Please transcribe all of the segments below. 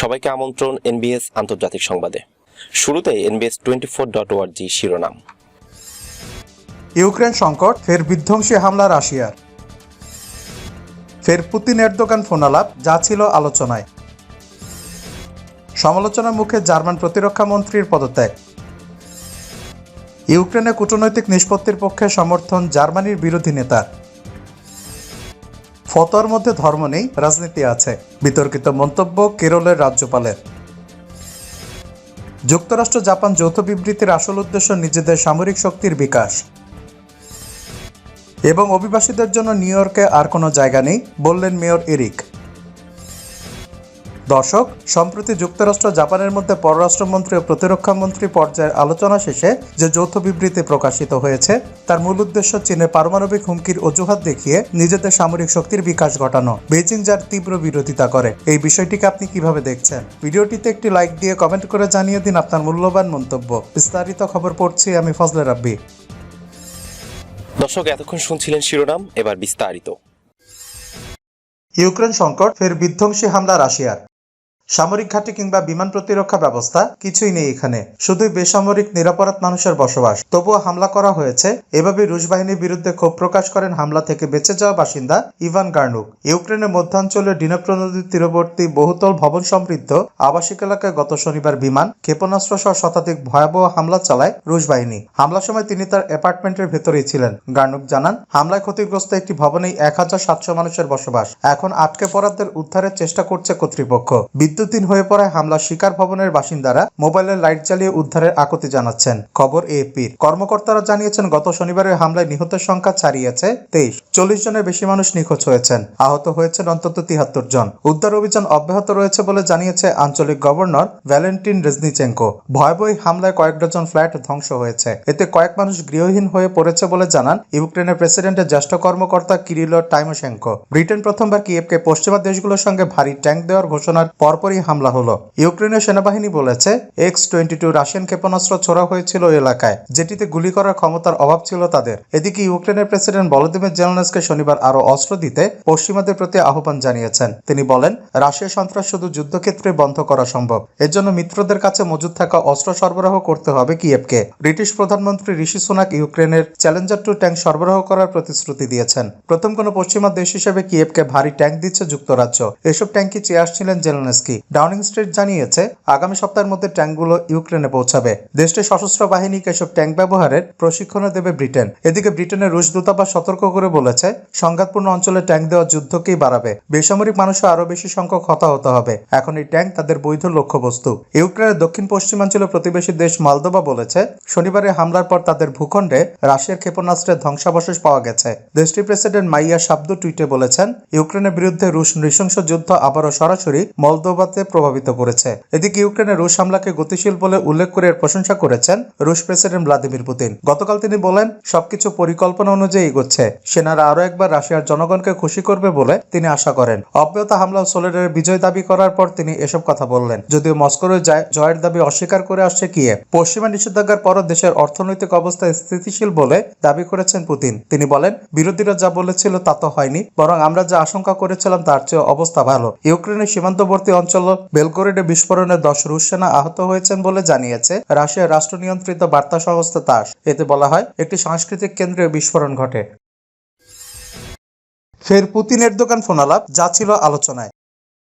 সবাইকে আমন্ত্রণ এনবিএস আন্তর্জাতিক সংবাদে। শুরুতে এনবিএস টোয়েন্টি ফোর ডট ওয়ার্জি শিরোনাম। ইউক্রেন সংকট, ফের বিধ্বংসী হামলা রাশিয়ার। ফের পুতিন এরদোগান ফোনালাপ, যা ছিল আলোচনায়। সমালোচনার মুখে জার্মান প্রতিরক্ষা মন্ত্রীর পদত্যাগ। ইউক্রেনে কূটনৈতিক নিষ্পত্তির পক্ষে সমর্থন জার্মানির বিরোধী নেতা ফতোয়ার মধ্যে ধর্ম নেই, রাজনীতি আছে। বিতর্কিত মন্তব্য কেরলের রাজ্যপালের। যুক্তরাষ্ট্র জাপান যৌথ বিবৃতির আসল উদ্দেশ্য নিজেদের সামরিক শক্তির বিকাশ। এবং অভিবাসীদের জন্য নিউ ইয়র্কে আর কোনো জায়গা নেই, বললেন মেয়র এরিক। দর্শক সম্প্রতি যুক্তরাষ্ট্র জাপানের মধ্যে পররাষ্ট্রমন্ত্রী ও প্রতিরক্ষা মন্ত্রী পর্যায়ের আলোচনা শেষে যে যৌথ বিবৃতি প্রকাশিত হয়েছে তার মূল উদ্দেশ্য চীনের পারমাণবিক হুমকির অজুহাত দেখিয়ে নিজেদের সামরিক শক্তির বিকাশ ঘটানো। বেজিং যার তীব্র বিরোধিতা করে। এই বিষয়টিকে আপনি কীভাবে দেখছেন? ভিডিওটিতে একটি লাইক দিয়ে কমেন্ট করে জানিয়ে দিন আপনার মূল্যবান মন্তব্য। বিস্তারিত খবর পড়ছি আমি ফজলে রাব্বি। দর্শক এতক্ষণ শুনছিলেন শিরোনাম এবার বিস্তারিত। ইউক্রেন সংকট ফের বিধ্বংসী হামলা রাশিয়ার। সামরিক ঘাঁটি কিংবা বিমান প্রতিরক্ষা ব্যবস্থা কিছুই নেই এখানে। শুধুই বেসামরিক নিরাপরাধ মানুষের বসবাস। তবুও হামলা করা হয়েছে। এভাবে রুশ বাহিনীর বিরুদ্ধে ক্ষোভ প্রকাশ করেন হামলা থেকে বেঁচে যাওয়া বাসিন্দা ইভান গার্নুক। ইউক্রেনের মধ্যাঞ্চলের ডিনেপ্র নদীর তীরবর্তী বহুতল ভবন সমৃদ্ধ আবাসিক এলাকায় গত শনিবার বিমান ক্ষেপণাস্ত্র সহ শতাধিক ভয়াবহ হামলা চালায় রুশ বাহিনী। হামলার সময় তিনি তার অ্যাপার্টমেন্টের ভেতরেই ছিলেন। গার্নুক জানান, হামলায় ক্ষতিগ্রস্ত একটি ভবনেই এক হাজার সাতশো মানুষের বসবাস। এখন আটকে পড়াদের উদ্ধারের চেষ্টা করছে কর্তৃপক্ষ। বিদ্যুৎহীন হয়ে পড়ায় হামলা শিকার ভবনের বাসিন্দারা মোবাইলের লাইট জ্বালিয়ে উদ্ধারের আকতি জানাচ্ছেন। খবর এপির। কর্মকর্তারা জানিয়েছেন, গত শনিবারের হামলায় নিহতের সংখ্যা ছাড়িয়েছে তেইশ। চল্লিশ জনের বেশি মানুষ নিখোঁজ হয়েছেন। আহত হয়েছেন অন্তত তিয়াত্তর জন। উদ্ধার অভিযান অব্যাহত রয়েছে বলে জানিয়েছে আঞ্চলিক গভর্নর ভ্যালেন্টিন রেজনিচেঙ্কো। ভয়াবহ হামলায় কয়েক ডজন ফ্ল্যাট ধ্বংস হয়েছে। এতে কয়েক মানুষ গৃহহীন হয়ে পড়েছে বলে জানান ইউক্রেনের প্রেসিডেন্টের জ্যেষ্ঠ কর্মকর্তা কিরিলো টাইমোশেঙ্কো। ব্রিটেন প্রথমবার কিয়েভকে পশ্চিমা দেশগুলোর সঙ্গে ভারী ট্যাঙ্ক দেওয়ার ঘোষণার পরপরই হামলা হলো। ইউক্রেনের সেনাবাহিনী বলেছে এক্স টোয়েন্টি টু রাশিয়ান ক্ষেপণাস্ত্র ছোড়া হয়েছিল এলাকায়, যেটিতে গুলি করার ক্ষমতার অভাব ছিল তাদের। এদিকে ইউক্রেনের প্রেসিডেন্ট ভলোদিমির জেলনেসকে শনিবার আরও অস্ত্র দিতে পশ্চিমাদের প্রতি আহ্বান জানিয়েছেন। তিনি বলেন, রাশিয়া সন্ত্রাস শুধু যুদ্ধক্ষেত্রে বন্ধ করা সম্ভব। এর জন্য মিত্রদের কাছে মজুদ থাকা অস্ত্র সরবরাহ করতে হবে কিয়েভকে। ব্রিটিশ প্রধানমন্ত্রী ঋষি সোনাক ইউক্রেনের চ্যালেঞ্জার টু ট্যাঙ্ক সরবরাহ করার প্রতিশ্রুতি দিয়েছেন। প্রথম কোনো পশ্চিমা দেশ হিসেবে কিয়েভকে ভারী ট্যাঙ্ক দিচ্ছে যুক্তরাজ্য। এসব ট্যাঙ্কি চেয়ে আসছিলেন জেলনেস্কি। ডাউনিং স্ট্রিট জানিয়েছে, আগামী সপ্তাহের মধ্যে ট্যাঙ্কগুলো ইউক্রেনে পৌঁছাবে। দেশটির সশস্ত্র বাহিনীকে এসব ট্যাঙ্ক ব্যবহারের প্রশিক্ষণও দেবে ব্রিটেন। এদিকে ব্রিটেনের রুশ দূতাবাস সতর্ক করে বলেছে, সংঘাতপূর্ণ অঞ্চলে ট্যাঙ্ক দেওয়া যুদ্ধকেই বাড়াবে? বেসামরিক মানুষও আরও বেশি সংখ্যক হতাহত হবে। এখন এই ট্যাঙ্ক তাদের বৈধ লক্ষ্যবস্তু। ইউক্রেনের দক্ষিণ পশ্চিমাঞ্চলের প্রতিবেশী দেশ মালদোবা বলেছে শনিবারের হামলার পর তাদের ভূখণ্ডে রাশিয়ার ক্ষেপণাস্ত্রের ধ্বংসাবশেষ পাওয়া গেছে। দেশটির প্রেসিডেন্ট মাইয়া শাব্দু টুইটে বলেছেন, ইউক্রেনের বিরুদ্ধে রুশ নৃশংস যুদ্ধ আবারও সরাসরি মলদোবাতে প্রভাবিত করেছে। এদিকে ইউক্রেনের রুশ হামলাকে গতিশীল বলে উল্লেখ করে এর প্রশংসা করেছেন রুশ প্রেসিডেন্ট ভ্লাদিমির পুতিন। গতকাল তিনি বলেন, সবকিছু পরিকল্পনা অনুযায়ী এগোচ্ছে। সেনারা আরও একবার রাশিয়ার জনগণকে খুশি করবে বলে তিনি আশা করেন। অব্যাহত হামলা ও সোলেডারের বিজয় দাবি করার পর তিনি এসব কথা বললেন। যদিও মস্কোর জয়ের দাবি অস্বীকার করে আসছে কিয়ে পশ্চিমা নিষেধাজ্ঞার পরও দেশের অর্থনৈতিক অবস্থা স্থিতিশীল বলে দাবি করেছেন পুতিন। তিনি বলেন, বিরোধীরা যা বলেছিল তা তো হয়নি, বরং আমরা যা আশঙ্কা করেছিলাম তার চেয়ে অবস্থা ভালো। ইউক্রেনের সীমান্তবর্তী অঞ্চল বেলগোরেডে বিস্ফোরণে দশ রুশ সেনা আহত হয়েছেন বলে জানিয়েছে রাশিয়ার রাষ্ট্র নিয়ন্ত্রিত বার্তা সংস্থা তাস। এতে বলা হয়, একটি সাংস্কৃতিক কেন্দ্রে বিস্ফোরণ ঘটে। ফের পুতিনের দোকান ফোনালাপ, যা ছিল আলোচনায়।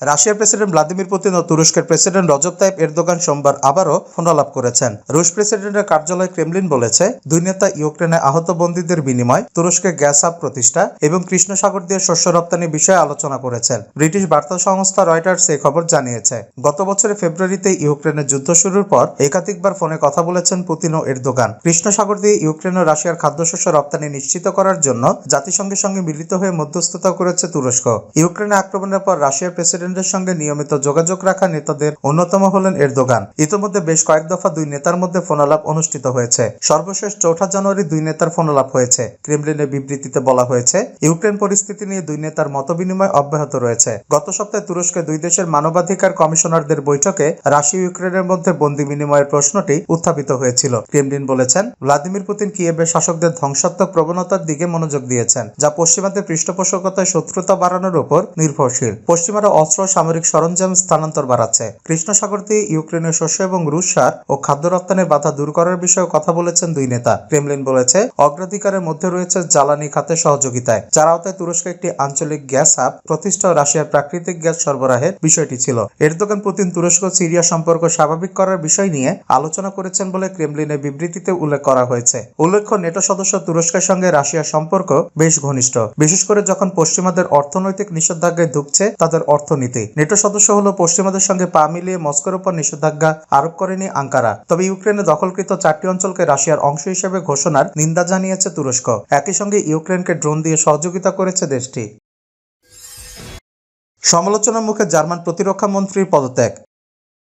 রাশিয়ার প্রেসিডেন্ট ভ্লাদিমির পুতিন ও তুরস্কের প্রেসিডেন্ট রজব তাইপ এরদোগান সোমবার আবারও ফোনালাপ করেছেন। রুশ প্রেসিডেন্টের কার্যালয় ক্রেমলিন বলেছে, দুই নেতা ইউক্রেনে আহত বন্দীদের বিনিময় তুরস্কে গ্যাস হাব প্রতিষ্ঠা এবং কৃষ্ণ সাগর দিয়ে শস্য রপ্তানি বিষয়ে আলোচনা করেছেন। ব্রিটিশ বার্তা সংস্থা রয়টার্স এই খবর জানিয়েছে, গত বছরের ফেব্রুয়ারিতে ইউক্রেনের যুদ্ধ শুরুর পর একাধিকবার ফোনে কথা বলেছেন পুতিন ও এরদোগান। কৃষ্ণ সাগর দিয়ে ইউক্রেন ও রাশিয়ার খাদ্যশস্য রপ্তানি নিশ্চিত করার জন্য জাতিসংঘের সঙ্গে মিলিত হয়ে মধ্যস্থতা করেছে তুরস্ক। ইউক্রেনে আক্রমণের পর রাশিয়ার প্রেসিডেন্টের সঙ্গে নিয়মিত যোগাযোগ রাখা নেতাদের অন্যতম হলেন এরদোগান। ইতিমধ্যে বেশ কয়েক দফা দুই নেতার মধ্যে ফোনালাপ অনুষ্ঠিত হয়েছে। সর্বশেষ চৌঠা জানুয়ারি দুই নেতার ফোনালাপ হয়েছে। ক্রেমলিনের বিবৃতিতে বলা হয়েছে, ইউক্রেন পরিস্থিতি নিয়ে দুই নেতার মতবিনিময় অব্যাহত রয়েছে। গত সপ্তাহে তুরস্কে দুই দেশের মানবাধিকার কমিশনারদের বৈঠকে রাশিয়া ইউক্রেনের মধ্যে বন্দি বিনিময়ের প্রশ্নটি উত্থাপিত হয়েছিল। ক্রেমলিন বলেছেন, ভ্লাদিমির পুতিন কিয়েভের শাসকদের ধ্বংসাত্মক প্রবণতার দিকে মনোযোগ দিয়েছেন, যা পশ্চিমাদের পৃষ্ঠপোষকতায় শত্রুতা বাড়ানোর উপর নির্ভরশীল। পশ্চিমারা অস্ত্র অস্ত্র সামরিক সরঞ্জাম স্থানান্তর বাড়াচ্ছে। কৃষ্ণ সাগর দিয়ে ইউক্রেনের শস্য এবং রুশ সার ও খাদ্য রপ্তানির বাধা দূর করার বিষয়ে কথা বলেছেন দুই নেতা। ক্রেমলিন বলেছে, অগ্রাধিকারের মধ্যে রয়েছে জ্বালানি খাতে সহযোগিতায়। যার আওতায় তুরস্ক একটি আঞ্চলিক গ্যাস হাব প্রতিষ্ঠা রাশিয়ার প্রাকৃতিক গ্যাস সরবরাহের বিষয়টি ছিল। এরদোগান, পুতিন, তুরস্ক সিরিয়া সম্পর্ক স্বাভাবিক করার বিষয় নিয়ে আলোচনা করেছেন বলে ক্রেমলিনের বিবৃতিতে উল্লেখ করা হয়েছে। উল্লেখ্য, নেটো সদস্য তুরস্কের সঙ্গে রাশিয়ার সম্পর্ক বেশ ঘনিষ্ঠ। বিশেষ করে যখন পশ্চিমাদের অর্থনৈতিক নিষেধাজ্ঞায় ঢুকছে তাদের অর্থনীতি নেটো সদস্য হল পশ্চিমাদের সঙ্গে পা মিলিয়ে মস্কোর উপর নিষেধাজ্ঞা আরোপ করেনি আঙ্কারা। তবে ইউক্রেনে দখলকৃত চারটি অঞ্চলকে রাশিয়ার অংশ হিসেবে ঘোষণার নিন্দা জানিয়েছে তুরস্ক। একই সঙ্গে ইউক্রেনকে ড্রোন দিয়ে সহযোগিতা করেছে দেশটি। সমালোচনার মুখে জার্মান প্রতিরক্ষা মন্ত্রীর পদত্যাগ।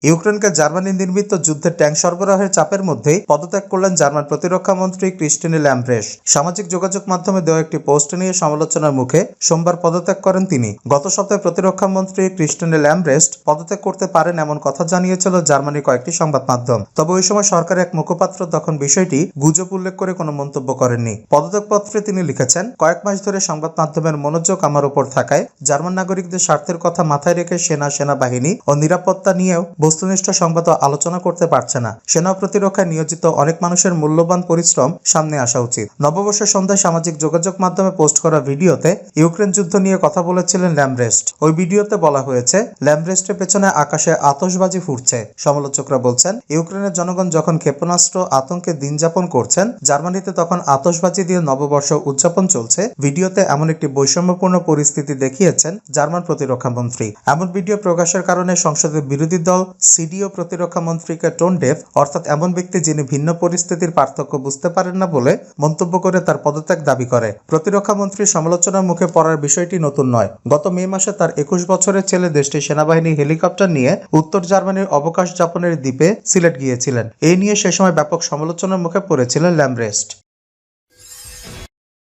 ইউক্রেনকে জার্মানি নির্মিত যুদ্ধের ট্যাঙ্ক সরবরাহের চাপের মধ্যেই পদত্যাগ করলেন জার্মান প্রতিরক্ষা মন্ত্রী ক্রিস্টিনে ল্যাম্ব্রেস সামাজিক যোগাযোগ মাধ্যমে দেওয়া একটি পোস্ট নিয়ে সমালোচনার মুখে সোমবার পদত্যাগ করেন তিনি। গত সপ্তাহে প্রতিরক্ষা মন্ত্রী ক্রিস্টিনে ল্যাম্ব্রেস্ট পদত্যাগ করতে পারেন এমন কথা জানিয়েছিল জার্মানির কয়েকটি সংবাদ মাধ্যম। তবে ওই সময় সরকারের এক মুখপাত্র তখন বিষয়টি গুজব উল্লেখ করে কোনো মন্তব্য করেননি। পদত্যাগপত্রে তিনি লিখেছেন, কয়েক মাস ধরে সংবাদ মাধ্যমের মনোযোগ আমার উপর থাকায় জার্মান নাগরিকদের স্বার্থের কথা মাথায় রেখে সেনা, সেনাবাহিনী ও নিরাপত্তা নিয়েও বস্তুনিষ্ঠ সংবাদ আলোচনা করতে পারছে না। সেনা প্রতিরক্ষায় নিয়োজিত অনেক মানুষের মূল্যবান পরিশ্রম সামনে আসা উচিত। নববর্ষের সন্ধ্যায় সামাজিক যোগাযোগ মাধ্যমে পোস্ট করা ভিডিওতে ইউক্রেন যুদ্ধ নিয়ে কথা বলেছিলেন ল্যামব্রেস্ট ওই ভিডিওতে বলা হয়েছে ল্যামব্রেস্টের পেছনে আকাশে আতসবাজি ফুটছে। সমালোচকরা বলছেন, ইউক্রেনের জনগণ যখন ক্ষেপণাস্ত্র আতঙ্কে দিন যাপন করছেন, জার্মানিতে তখন আতসবাজি দিয়ে নববর্ষ উদযাপন চলছে। ভিডিওতে এমন একটি বৈষম্যপূর্ণ পরিস্থিতি দেখিয়েছেন জার্মান প্রতিরক্ষা মন্ত্রী। এমন ভিডিও প্রকাশের কারণে সংসদের বিরোধী দল সিডিও প্রতিরক্ষা মন্ত্রীকে টোন ডেভ, অর্থাৎ এমন ব্যক্তি যিনি ভিন্ন পরিস্থিতির পার্থক্য বুঝতে পারেন না বলে মন্তব্য করে তার পদত্যাগ দাবি করে। প্রতিরক্ষা মন্ত্রীর সমালোচনার মুখে পড়ার বিষয়টি নতুন নয়। গত মে মাসে তার একুশ বছরের ছেলে দেশটির সেনাবাহিনী হেলিকপ্টার নিয়ে উত্তর জার্মানির অবকাশ যাপনের দ্বীপে সিলেট গিয়েছিলেন। এই নিয়ে সে সময় ব্যাপক সমালোচনার মুখে পড়েছিলেন ল্যামরেস্ট।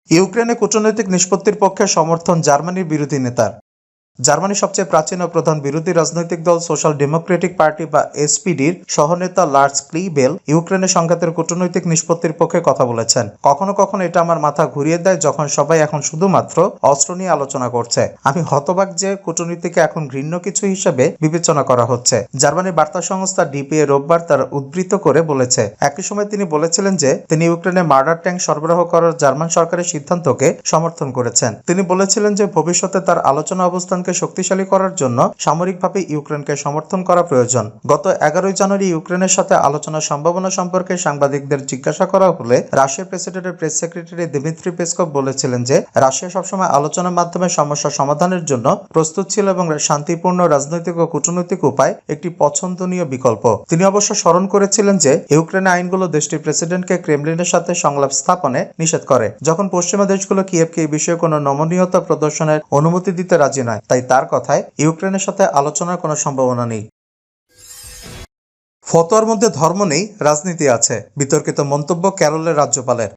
ইউক্রেনে কূটনৈতিক নিষ্পত্তির পক্ষে সমর্থন জার্মানির বিরোধী নেতার। জার্মানির সবচেয়ে প্রাচীন ও প্রধান বিরোধী রাজনৈতিক দল সোশ্যাল ডেমোক্রেটিক পার্টি বা এসপিডির সহনেতা লার্স ক্লিবেল ইউক্রেনের সংঘাতের কূটনৈতিক নিষ্পত্তির পক্ষে কথা বলেছেন। কখনো কখনো এটা আমার মাথা ঘুরিয়ে দেয় যখন সবাই এখন শুধুমাত্র অস্ত্র নিয়ে আলোচনা করছে। আমি হতবাক যে কূটনীতিকে এখন ঘৃণ্য কিছু হিসেবে বিবেচনা করা হচ্ছে। জার্মানির বার্তা সংস্থা ডিপিএ রোববার তার উদ্ধৃত করে বলেছে। একই সময় তিনি বলেছিলেন যে তিনি ইউক্রেনে মার্ডার ট্যাঙ্ক সরবরাহ করার জার্মান সরকারের সিদ্ধান্তকে সমর্থন করেছেন। তিনি বলেছিলেন যে ভবিষ্যতে তার আলোচনা অবস্থানকে শক্তিশালী করার জন্য সামরিকভাবে ইউক্রেনকে সমর্থন করা প্রয়োজন। গত এগারোই জানুয়ারি ইউক্রেনের সাথে আলোচনার সম্ভাবনা সম্পর্কে সাংবাদিকদের জিজ্ঞাসা করা হলে রাশিয়ার প্রেসিডেন্টের প্রেস সেক্রেটারি দিমিত্রি পেসকভ বলেছিলেন যে, রাশিয়া সবসময় আলোচনার মাধ্যমে সমস্যা সমাধানের জন্য প্রস্তুত ছিল এবং শান্তিপূর্ণ রাজনৈতিক ও কূটনৈতিক উপায় একটি পছন্দনীয় বিকল্প। তিনি অবশ্য স্মরণ করেছিলেন যে, ইউক্রেনের আইনগুলো দেশটির প্রেসিডেন্টকে ক্রেমলিনের সাথে সংলাপ স্থাপনে নিষেধ করে। যখন পশ্চিমা দেশগুলো কিয়েভকে এই বিষয়ে কোনো নমনীয়তা প্রদর্শনের অনুমতি দিতে রাজি নয়, তাই তার কথায় ইউক্রেনের সাথে আলোচনার কোনো সম্ভাবনা নেই। ফতোয়ার মধ্যে ধর্ম নেই, রাজনীতি আছে, বিতর্কিত মন্তব্য কেরলের রাজ্যপালের।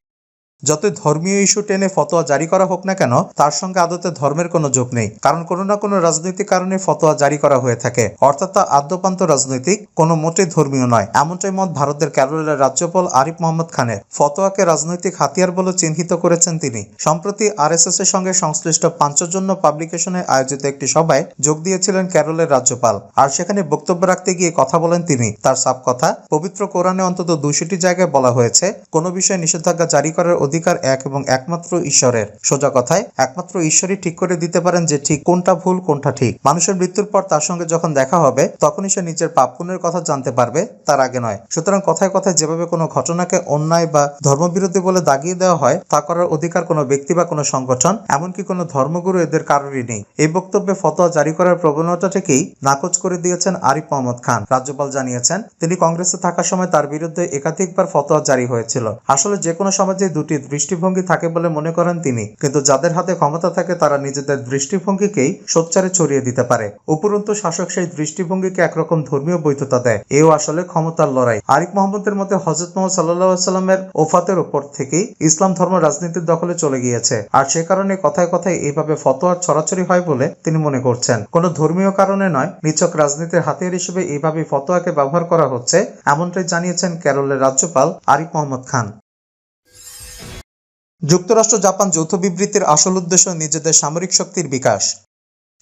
যতই ধর্মীয় ইস্যু টেনে ফতোয়া জারি করা হোক না কেন, তার সঙ্গে আদতে ধর্মের কোনো যোগ নেই। কারণ কোনো না কোনো রাজনৈতিক কারণে ফতোয়া জারি করা হয়ে থাকে। অর্থাৎ তা আদ্যপান্ত রাজনৈতিক, কোনো মোটে ধর্মীয় নয়। এমনটাই মত ভারতের কেরলের রাজ্যপাল আরিফ মোহাম্মদ খানের। ফতোয়াকে রাজনৈতিক হাতিয়ার বলে চিহ্নিত করেছেন তিনি। সম্প্রতি আরএসএস এর সঙ্গে সংশ্লিষ্ট পাঞ্চজন্য পাবলিকেশনে আয়োজিত একটি সভায় যোগ দিয়েছিলেন কেরলের রাজ্যপাল। আর সেখানে বক্তব্য রাখতে গিয়ে কথা বলেন তিনি। তার সাপ কথা, পবিত্র কোরআনে অন্তত দুশোটি জায়গায় বলা হয়েছে, কোনো বিষয়ে নিষেধাজ্ঞা জারি করার অধিকার এক এবং একমাত্র ঈশ্বরের। সোজা কথায়, একমাত্র ঈশ্বরই ঠিক করে দিতে পারেন যে ঠিক কোনটা ভুল, কোনটা ঠিক। মানুষের মৃত্যুর পর তার সঙ্গে যখন দেখা হবে, তখনই সে নিজের পাপ পুণ্যের কথা জানতে পারবে, তার আগে নয়। সুতরাং কথায় কথায় যেভাবে কোনো ঘটনাকে অন্যায় বা ধর্মবিরোধী বলে দাগিয়ে দেওয়া হয়, তা করার অধিকার কোনো ব্যক্তি বা কোনো সংগঠন, এমনকি কোনো ধর্মগুরু এদের কারোরই নেই। এই বক্তব্যে ফতোয়া জারি করার প্রবণতা থেকেই নাকচ করে দিয়েছেন আরিফ মোহাম্মদ খান। রাজ্যপাল জানিয়েছেন, তিনি কংগ্রেসে থাকার সময় তার বিরুদ্ধে একাধিকবার ফতোয়া জারি হয়েছিল। আসলে যে কোনো সমাজে দুটি দৃষ্টিভঙ্গি থাকে বলে মনে করেন তিনি। কিন্তু যাদের হাতে ক্ষমতা থাকে, তারা নিজেদের দৃষ্টিভঙ্গিকেই সোচ্চারে ছড়িয়ে দিতে পারে। উপরন্তু, শাসক সেই দৃষ্টিভঙ্গিকে একরকম ধর্মীয় বৈধতা দেয়। এও আসলে ক্ষমতার লড়াই। আরিফ মোহাম্মদের মতে হজরত মোহাম্মদ সাল্লাহ সাল্লামের ওফাতের উপর থেকেই ইসলাম ধর্ম রাজনীতির দখলে চলে গিয়েছে। আর সে কারণে কথায় কথায় এইভাবে ফতোয়ার ছড়াছড়ি হয় বলে তিনি মনে করছেন। কোনো ধর্মীয় কারণে নয়, নিছক রাজনীতির হাতিয়ার হিসেবে এইভাবে ফতোয়াকে ব্যবহার করা হচ্ছে, এমনটাই জানিয়েছেন কেরলের রাজ্যপাল আরিফ মোহাম্মদ খান। যুক্তরাষ্ট্র জাপান যৌথ বিবৃতির আসল উদ্দেশ্য নিজেদের সামরিক শক্তির বিকাশ।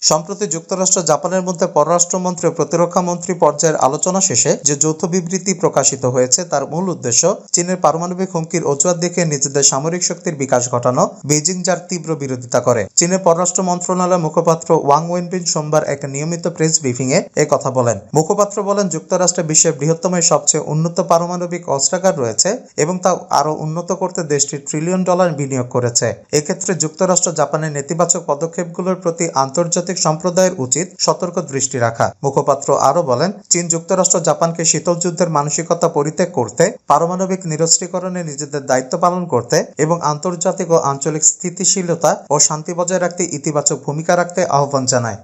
সম্প্রতি যুক্তরাষ্ট্র, জাপানের মধ্যে পররাষ্ট্রমন্ত্রী ও প্রতিরক্ষা মন্ত্রী পর্যায়ের আলোচনা শেষে যে যৌথ বিবৃতি প্রকাশিত হয়েছে, তার মূল উদ্দেশ্য চীনের পারমাণবিক হুমকির অজুহাত দেখে নিজেদের সামরিক শক্তির বিকাশ ঘটানো বেজিং যার তীব্র বিরোধিতা করে। চীনের পররাষ্ট্র মন্ত্রণালয়ের মুখপাত্র ওয়াং ওয়েনবিন সোমবার এক নিয়মিত প্রেস ব্রিফিংয়ে এ কথা বলেন। মুখপাত্র বলেন, যুক্তরাষ্ট্রে বিশ্বের বৃহত্তম সবচেয়ে উন্নত পারমাণবিক অস্ত্রাগার রয়েছে এবং তা আরও উন্নত করতে দেশটি ট্রিলিয়ন ডলার বিনিয়োগ করেছে। এক্ষেত্রে যুক্তরাষ্ট্র, জাপানের নেতিবাচক পদক্ষেপগুলোর প্রতি আন্তর্জাতিক সম্প্রদায়ের উচিত সতর্ক দৃষ্টি রাখা। মুখপাত্র আরও বলেন, চীন যুক্তরাষ্ট্র জাপানকে শীতল যুদ্ধের মানসিকতা পরিত্যাগ করতে, পারমাণবিক নিরস্ত্রীকরণে নিজেদের দায়িত্ব পালন করতে এবং আন্তর্জাতিক ও আঞ্চলিক স্থিতিশীলতা ও শান্তি বজায় রাখতে ইতিবাচক ভূমিকা রাখতে আহ্বান জানায়।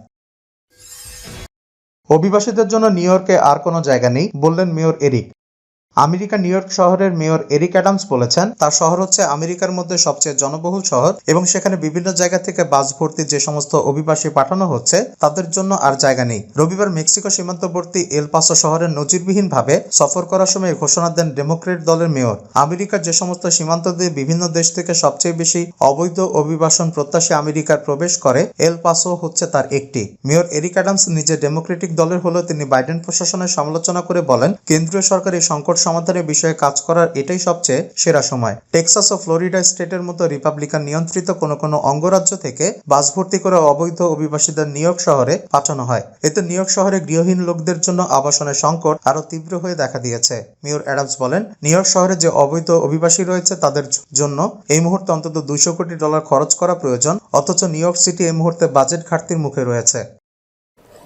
অভিবাসীদের জন্য নিউ ইয়র্কে আর কোনো জায়গা নেই, বললেন mayor Eric. America New York শহরের মেয়র এরিক অ্যাডামস বলেছেন, তার শহর হচ্ছে আমেরিকার মধ্যে সবচেয়ে জনবহুল শহর এবং সেখানে বিভিন্ন জায়গা থেকে বাস ভর্তি যে সমস্ত অভিবাসী পাঠানো হচ্ছে, তাদের জন্য আর জায়গা নেই। রবিবার মেক্সিকো সীমান্তবর্তী এল পাসো শহরের নজিরবিহীনভাবে সফর করার সময় ঘোষণা দেন ডেমোক্রেট দলের মেয়র। আমেরিকার যে সমস্ত সীমান্ত দিয়ে বিভিন্ন দেশ থেকে সবচেয়ে বেশি অবৈধ অভিবাসন প্রত্যাশী আমেরিকার প্রবেশ করে এলপাসো হচ্ছে তার একটি। মেয়র এরিক অ্যাডামস নিজে ডেমোক্রেটিক দলের হলেও তিনি বাইডেন প্রশাসনের সমালোচনা করে বলেন, কেন্দ্রীয় সরকার এই সংকট সমাধানের বিষয়ে কাজ করার এটাই সবচেয়ে সেরা সময়। টেক্সাস ও ফ্লোরিডা স্টেটের মতো রিপাবলিকান নিয়ন্ত্রিত কোনো কোনো অঙ্গরাজ্য থেকে বাস ভর্তি করে অবৈধ অভিবাসীদের নিউ ইয়র্ক শহরে পাঠানো হয়। এতে নিউ ইয়র্ক শহরে গৃহহীন লোকদের জন্য আবাসনের সংকট আরও তীব্র হয়ে দেখা দিয়েছে। মেয়র অ্যাডামস বলেন নিউ ইয়র্ক শহরে যে অবৈধ অভিবাসী রয়েছে তাদের জন্য এই মুহূর্তে অন্তত দুইশো কোটি ডলার খরচ করা প্রয়োজন, অথচ নিউ ইয়র্ক সিটি এই মুহূর্তে বাজেট ঘাটতির মুখে রয়েছে।